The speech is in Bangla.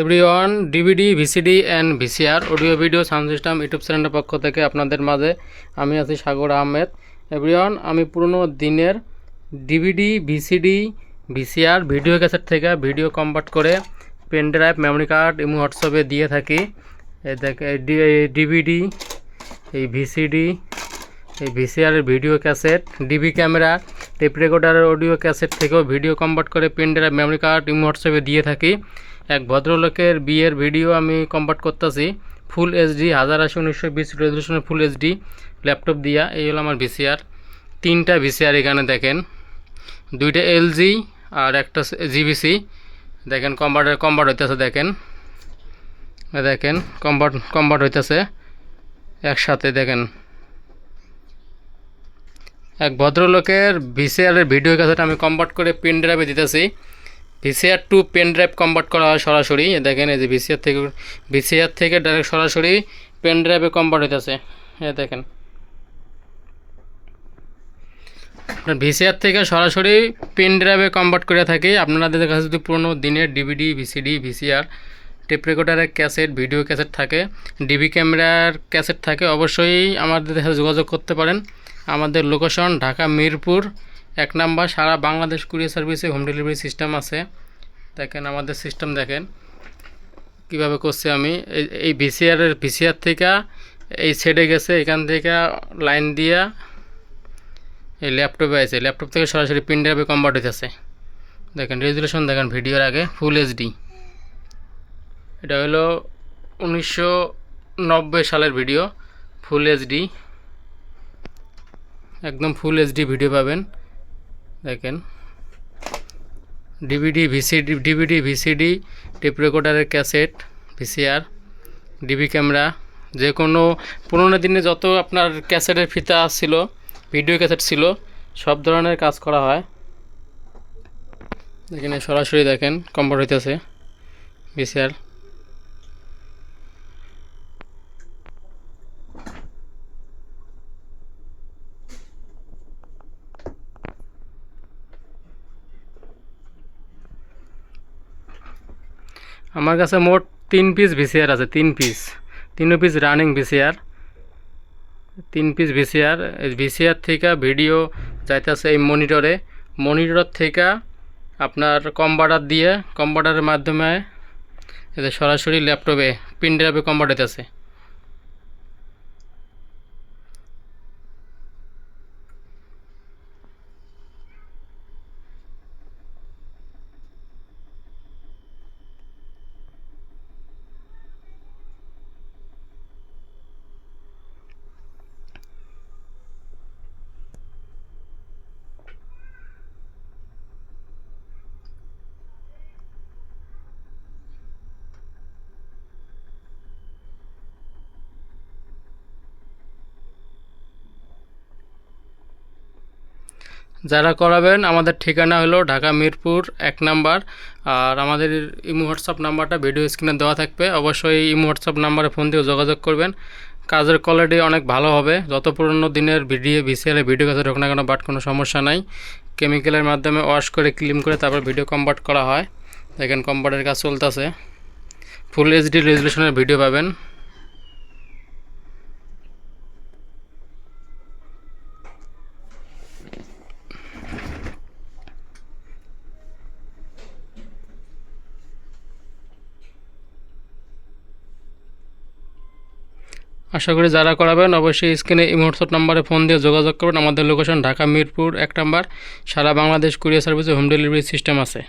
Everyone DVD VCD and VCR audio video sound system YouTube চ্যানেলের পক্ষ থেকে আপনাদের মাঝে আমি আছি সাগর আহমেদ। এভরিওয়ান আমি পুরনো দিনের DVD VCD VCR video cassette থেকে ভিডিও কনভার্ট করে পেন ড্রাইভ মেমরি কার্ড এবং হোয়াটসঅ্যাপে দিয়ে থাকি। এই দেখ ডিভিডি এই ভিসিডি এই ভিসিআরের video cassette DV camera tape রেকর্ডারের audio cassette থেকেও ভিডিও কনভার্ট করে পেন ড্রাইভ মেমরি কার্ড এবং হোয়াটসঅ্যাপে দিয়ে থাকি। এক ভদ্রলোকের বিয়ের ভিডিও আমি কনভার্ট করতেছি ফুল এইচডি হাজার আশি উনিশশো বিশ রেজলিউশনের ফুল এইচডি ল্যাপটপ দিয়া, এই হলো আমার ভিসিআর তিনটা ভিসিআর এখানে দেখেন। দুইটা এলজি আর একটা জিবিসি দেখেন কনভার্টার কনভার্ট হইতেছে, দেখেন। দেখেন কনভার্ট কনভার্ট হইতেছে। একসাথে, দেখেন। এক ভদ্রলোকের ভিসিআরের ভিডিও ক্যাসেট আমি কনভার্ট করে পেন ড্রাইভে দিতেছি। VCR to pen drive convert করা হয় সরাসরি। দেখেন, এই যে ভিসিআর থেকে ভিসিআর থেকে ডাইরেক্ট সরাসরি পেন ড্রাইভে কনভার্ট হইতেছে। এ দেখেন। ভিসিআর থেকে সরাসরি পেন ড্রাইভে কনভার্ট করে থাকি। আপনাদের কাছে যদি পুরোনো দিনের ডিভিডি ভিসিডি ভিসিআর টেপ রেকর্ডারের ক্যাসেট ভিডিও ক্যাসেট থাকে ডিবি ক্যামেরার ক্যাসেট থাকে, অবশ্যই আমাদের সাথে যোগাযোগ করতে পারেন। আমাদের লোকেশন ঢাকা মিরপুর এক নাম্বার, সারা বাংলাদেশ কুরিয়ার সার্ভিসে হোম ডেলিভারি সিস্টেম আছে। দেখেন আমাদের সিস্টেম দেখেন, কীভাবে করছি আমি। এই- ভিসিআরের ভিসিআর থেকে এই সেটে গেছে, এখান থেকে লাইন দিয়া এই ল্যাপটপে আছে। ল্যাপটপ থেকে সরাসরি পিন ড্রাইভে কনভার্ট হইতেছে দেখেন রেজুলেশন দেখেন ভিডিওর আগে ফুল এইচডি এটা হলো উনিশশো নব্বই সালের ভিডিও ফুল এইচডি একদম ফুল এইচডি ভিডিও পাবেন। দেখেন। DVD VCD DVD VCD tape রেকর্ডারের cassette VCR DV camera যে কোনো পুরোনো দিনে যত আপনার ক্যাসেটের ফিতা ছিল ভিডিও ক্যাসেট ছিল, সব ধরনের কাজ করা হয়। এখানে সরাসরি দেখেন কম্পার্ট হইতেছে ভিসিআর আমার কাছে মোট তিন পিস ভিসিআর আছে, তিন পিস তিন পিস রানিং ভিসিআর তিন পিস ভিসিআর ভিসিআর থেকে ভিডিও যাইতেছে এই মনিটরে মনিটর থেকে আপনার কম্বার্টার দিয়ে কম্বার্টারের মাধ্যমে সরাসরি ল্যাপটপে পিন ড্রাইভে আছে। যারা করাবেন, আমাদের ঠিকানা হলো ঢাকা মিরপুর এক নাম্বার। আর আমাদের ইমো হোয়াটসঅ্যাপ নাম্বারটা ভিডিও স্ক্রিনে দেওয়া থাকবে। অবশ্যই ইমো হোয়াটসঅ্যাপ নাম্বারে ফোন দিয়ে যোগাযোগ করবেন। কাজের কোয়ালিটি অনেক ভালো হবে। যত পুরনো দিনের ভিডিও ভিসিএলে ভিডিও কাছে ঢোক না কেন, বাট কোনো সমস্যা নাই। কেমিক্যালের মাধ্যমে ওয়াশ করে ক্লিন করে তারপর ভিডিও কনভার্ট করা হয়। দেখেন কনভার্টের কাজ চলতেছে। ফুল এইচডি রেজলিউশনের ভিডিও পাবেন। আশা করি যারা করাবেন অবশ্যই স্ক্রিনে এই হোয়াটসঅ্যাপ নাম্বারে ফোন দিয়ে যোগাযোগ করবেন। আমাদের লোকেশন ঢাকা মিরপুর এক নাম্বার। সারা বাংলাদেশ কুরিয়ার সার্ভিসে হোম ডেলিভারি সিস্টেম আছে।